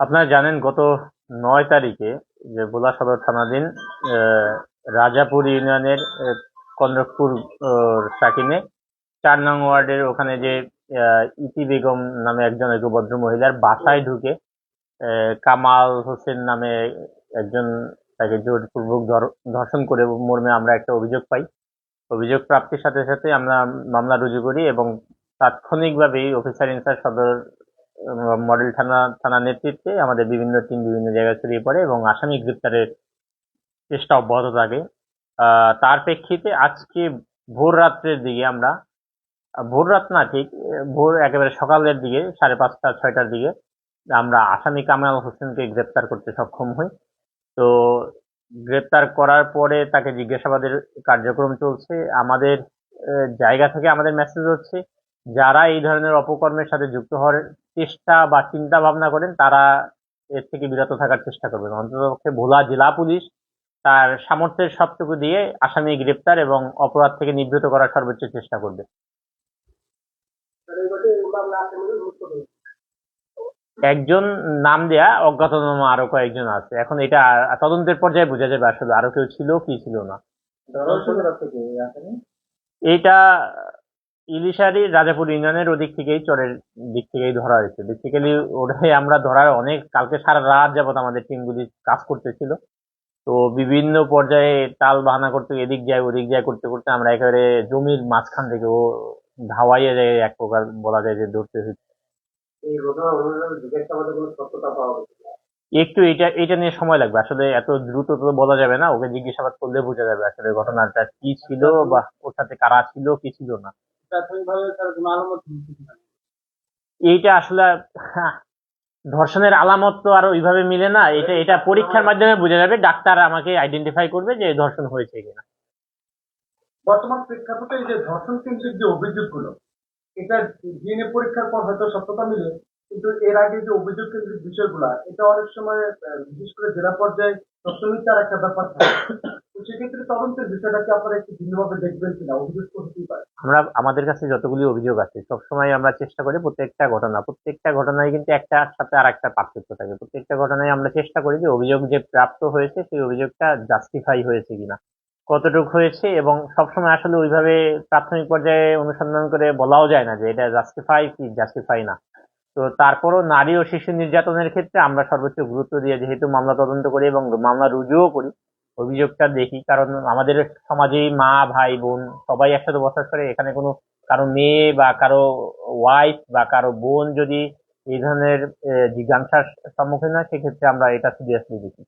আপনারা জানেন গত নয় তারিখে যে ভোলা সদর থানাধীন রাজাপুর ইউনিয়নের কন্দ্রকপুর সাকিনে চার নং ওয়ার্ডের ওখানে যে ইতি বেগম নামে একজন এক ভদ্র মহিলার বাসায় ঢুকে কামাল হোসেন নামে একজন তাকে জোরপূর্বক ধর- ধর্ষণ করে মর্মে আমরা একটা অভিযোগ পাই। অভিযোগ প্রাপ্তির সাথে সাথে আমরা মামলা রুজু করি এবং তাৎক্ষণিকভাবেই অফিসার ইনচার্জ সদর মডেল থানা, থানার নেতৃত্বে আমাদের বিভিন্ন টিম বিভিন্ন জায়গায় ছড়িয়ে পড়ে এবং আসামি গ্রেপ্তারের চেষ্টা অব্যাহত থাকে। তার প্রেক্ষিতে আজকে ভোর রাত্রের দিকে আমরা, ভোর রাত না ঠিক, ভোর একেবারে সকালের দিকে, সাড়ে পাঁচটা, ছয়টার দিকে আমরা আসামি কামাল হোসেনকে গ্রেপ্তার করতে সক্ষম হই। তো গ্রেপ্তার করার পরে তাকে জিজ্ঞাসাবাদের কার্যক্রম চলছে। আমাদের জায়গা থেকে আমাদের মেসেজ হচ্ছে যারা এই ধরনের অপকর্মের সাথে যুক্ত হওয়ার চেষ্টা বা চিন্তা ভাবনা করেন তারা এর থেকে বিরত থাকার চেষ্টা করবেন। অন্ততপক্ষে ভোলা জেলা পুলিশ তার সামর্থ্যের সবটুকু দিয়ে আসামি গ্রেপ্তার এবং অপরাধ থেকে নিবৃত করার সর্বোচ্চ চেষ্টা করবে। একজন নাম দেয়া অজ্ঞাতনামা আরও কয়েকজন আছে। এখন এটা তদন্তের পর্যায়ে বোঝা যাবে আসলে আরও কেউ ছিল কি ছিল না। এইটা ইলিশারি রাজাপুর ইউনিয়নের ওদিক থেকেই চরের দিক থেকেই ধরা হয়েছে। বেসিক্যালি ওটাই আমরা ধরার অনেক কালকে সারা রাত যাবত আমাদের টিমগুলি কাজ করতেছিল। তো বিভিন্ন পর্যায়ে তাল বাহানা করতে এদিক যায় ওদিক যায় করতে করতে আমরা একেবারে জমির মাঝখান থেকে ও ধাওয়াইয়ে যায় এক প্রকার বলা যায় যে ধরতে গেছে একটু এটা এটা নিয়ে সময় লাগবে। আসলে এত দ্রুত তো বলা যাবে না ওকে জিজ্ঞাসাবাদ করলে বোঝা যাবে আসলে ঘটনাটা কি ছিল বা ওর সাথে কারা ছিল কি ছিল না। প্রাথমিকভাবে তার কোনো আলামত এইটা আসলে হ্যাঁ, ধর্ষণের আলামত তো আর ওইভাবে মিলে না। এটা এটা পরীক্ষার মাধ্যমে বোঝা যাবে ডাক্তার আমাকে আইডেন্টিফাই করবে যে ধর্ষণ হয়েছে কিনা। বর্তমান প্রেক্ষাপটে এই যে ধর্ষণ কেন্দ্রিক যে অভিযোগগুলো এটা ডিএনএ পরীক্ষার পর হয়তো সত্যতা মিলে কিন্তু এর আগে যে অভিযোগ কেন্দ্রিক বিষয়গুলো এটা অনেক সময় বিশেষ করে জেলা পর্যায়ে মিথ্যার একটা ব্যাপার থাকে। তদন্তের বিষয়টাকে আপনারা একটু ভিন্নভাবে দেখবেন কিনা? অভিযোগ তো হতেই পারে। আমরা আমাদের কাছে যতগুলি অভিযোগ আছে, সবসময় আমরা চেষ্টা করি প্রত্যেকটা ঘটনা, প্রত্যেকটা ঘটনায় কিন্তু একটা সাথে আর একটা পার্থক্য থাকে। প্রত্যেকটা ঘটনায় আমরা চেষ্টা করি যে অভিযোগ যে প্রাপ্ত হয়েছে, সেই অভিযোগটা জাস্টিফাই হয়েছে কিনা, কতটুকু হয়েছে এবং সবসময় আসলে ওইভাবে প্রাথমিক পর্যায়ে অনুসন্ধান করে বলাও যায় না যে এটা জাস্টিফাই কি জাস্টিফাই না। তো তারপরও নারী ও শিশু নির্যাতনের ক্ষেত্রে আমরা সর্বোচ্চ গুরুত্ব দিয়ে যেহেতু মামলা তদন্ত করি এবং মামলা রুজুও করি অভিযোগটা দেখি, কারণ আমাদের সমাজে মা, ভাই, বোন সবাই একসাথে বসবাস করে। এখানে কোনো কারও মেয়ে বা কারও ওয়াইফ বা কারও বোন যদি এই ধরনের জিজ্ঞাসার সম্মুখীন হয়, সেক্ষেত্রে আমরা এটা সিরিয়াসলি দেখি।